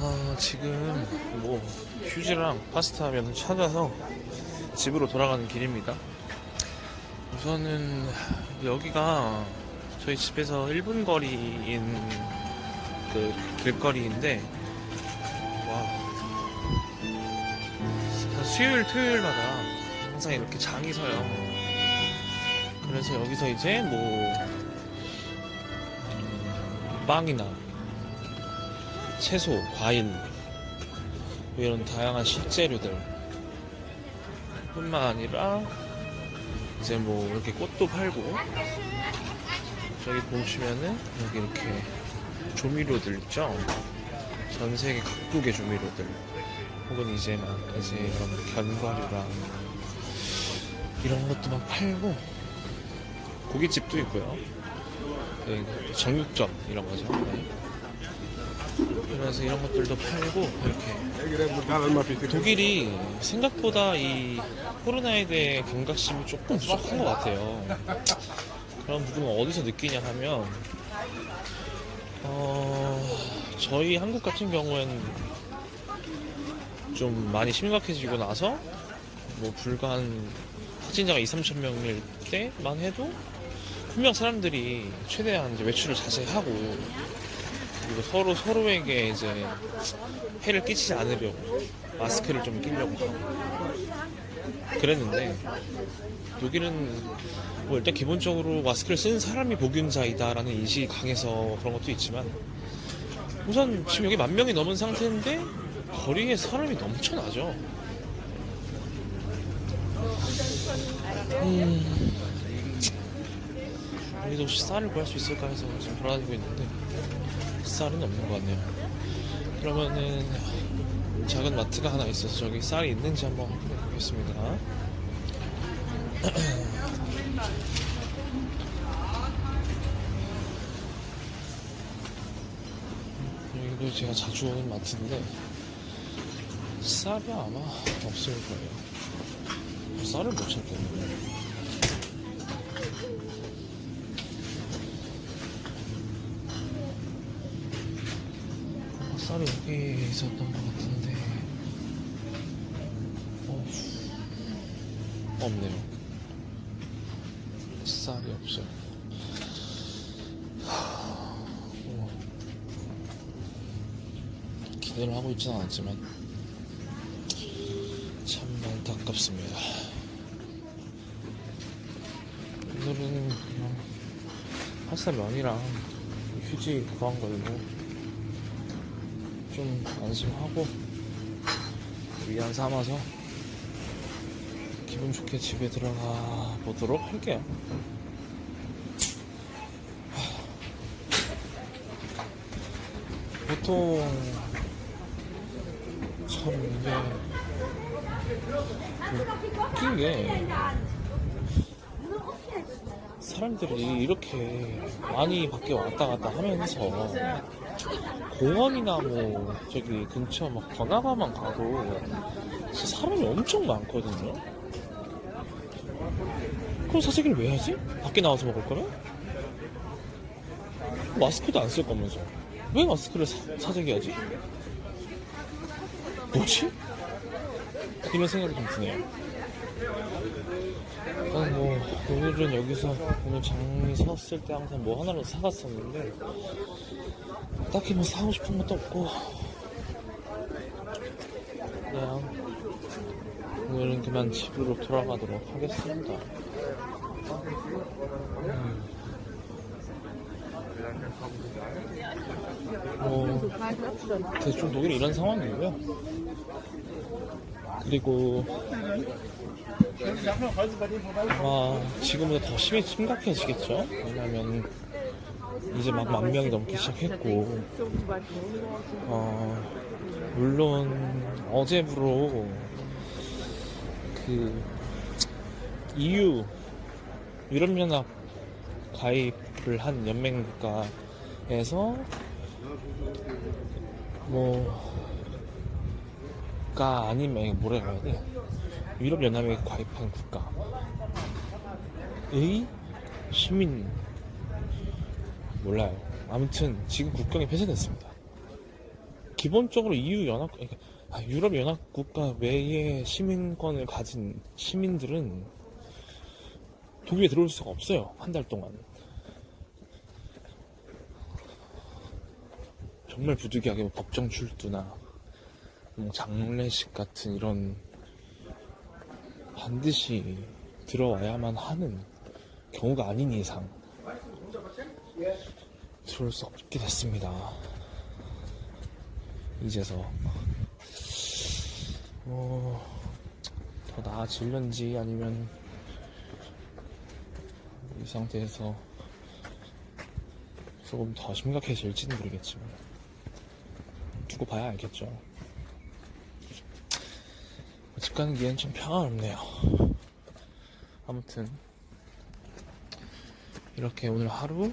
아, 지금 뭐 휴지랑 파스타면 찾아서 집으로 돌아가는 길입니다. 우선은 여기가 저희 집에서 1분 거리인 그 길거리인데 와 수요일 토요일마다 항상 이렇게 장이 서요. 그래서 여기서 이제 뭐 음, 빵이나 채소, 과일 뭐 이런 다양한 식재료들. 뿐만 아니라 이제 뭐 이렇게 꽃도 팔고 저기 보시면은 여기 이렇게 조미료들 있죠? 전 세계 각국의 조미료들. 혹은 이제 막 이제 이런 견과류랑 이런 것도 막 팔고 고깃집도 있고요. 네, 정육점 이런 거죠. 네. 그래서 이런 것들도 팔고 이렇게 독일이 생각보다 이 코로나에 대해 경각심이 조금 부족한 것 같아요. 그런 부분은 어디서 느끼냐 하면 어, 저희 한국 같은 경우에는 좀 많이 심각해지고 나서 뭐 불과 한 확진자가 2, 3천 명일 때만 해도 분명 사람들이 최대한 이제 외출을 자제하고 그리고 서로 서로에게 이제 해를 끼치지 않으려고 마스크를 좀 끼려고 하고 그랬는데 독일은 뭐 일단 기본적으로 마스크를 쓰는 사람이 복균자이다라는 인식이 강해서 그런 것도 있지만 우선 지금 여기 만 명이 넘은 상태인데 거리에 사람이 넘쳐나죠. 음, 여기도 혹시 쌀을 구할 수 있을까 해서 지금 돌아다니고 있는데 쌀은 없는 것 같네요. 그러면은 작은 마트가 하나 있어서 저기 쌀이 있는지 한번 확인해 보겠습니다. 여기도 제가 자주 오는 마트인데 쌀이 아마 없을 거예요. 쌀을 못 찾겠네요. 쌀이 여기 있었던 것 같은데. 어, 없네요. 쌀이 없어요. 하, 어. 기대를 하고 있지는 않았지만 참 안타깝습니다. 오늘은 그냥 파스타 면이랑 휴지 구한 걸로 좀 안심하고 위안 삼아서 기분 좋게 집에 들어가 보도록 할게요. 하, 보통 참 이게 웃긴 게 사람들이 이렇게 많이 밖에 왔다 갔다 하면서 공원이나 뭐 저기 근처 막 번화가만 가도 사람이 엄청 많거든요. 그럼 사재기를 왜 하지? 밖에 나와서 먹을 거면? 마스크도 안 쓸 거면서 왜 마스크를 사, 사재기하지? 뭐지? 이런 생각이 좀 드네요. 일단 뭐 오늘은 여기서 오늘 장미 섰을 때 항상 뭐 하나로 사갔었는데 딱히 뭐 사고 싶은 것도 없고 그냥 오늘은 그만 집으로 돌아가도록 하겠습니다. 음. 뭐 대충 독일 이런 상황이고요. 그리고 아마 지금보다 더 심해 심각해지겠죠. 왜냐면 이제 막 만 명이 넘기 시작했고, 어, 물론 어제부로 그 EU 유럽연합 가입을 한 연맹 국가에서 뭐 가 아니면 뭐라 해야 돼? 유럽연합에 가입한 국가의 시민 몰라요. 아무튼 지금 국경이 폐쇄됐습니다. 기본적으로 EU 연합, 그러니까 아, 유럽 연합 국가 외의 시민권을 가진 시민들은 독일에 들어올 수가 없어요. 한 달 동안. 정말 부득이하게 뭐 법정 출두나 뭐 장례식 같은 이런 반드시 들어와야만 하는 경우가 아닌 이상 들어올 수 없게 됐습니다. 이제서 뭐, 더 나아질런지 아니면 이 상태에서 조금 더 심각해질지는 모르겠지만 두고 봐야 알겠죠. 집 가는 길은 좀 평화롭네요. 아무튼 이렇게 오늘 하루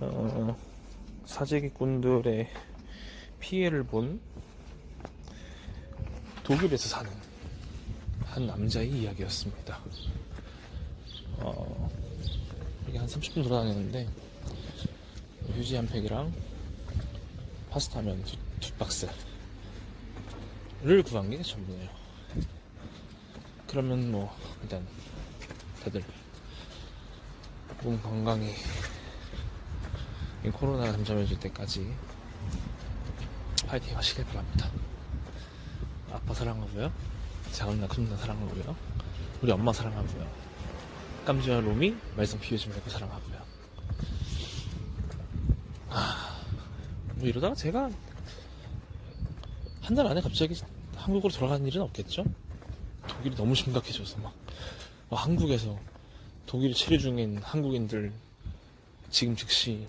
어, 사재기꾼들의 피해를 본 독일에서 사는 한 남자의 이야기였습니다. 어, 이게 한 30분 돌아다녔는데 휴지 한 팩이랑 파스타면 두, 두 박스 를 구한 게 전부네요. 그러면 뭐 일단 다들 몸 건강히 이 코로나가 잠잠해질 때까지 파이팅 하시길 바랍니다. 아빠 사랑하고요. 작은 누나 큰 누나 사랑하고요. 우리 엄마 사랑하고요. 깜지와 로미 말썽 피우지 말고 사랑하고요. 아, 뭐 이러다가 제가 한 달 안에 갑자기 한국으로 돌아가는 일은 없겠죠? 독일이 너무 심각해져서 막, 막 한국에서 독일 체류 중인 한국인들 지금 즉시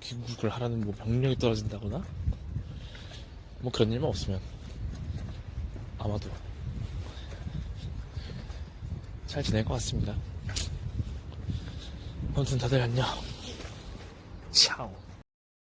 귀국을 하라는 뭐 명령이 떨어진다거나 뭐 그런 일만 없으면 아마도 잘 지낼 것 같습니다. 아무튼 다들 안녕. 차오.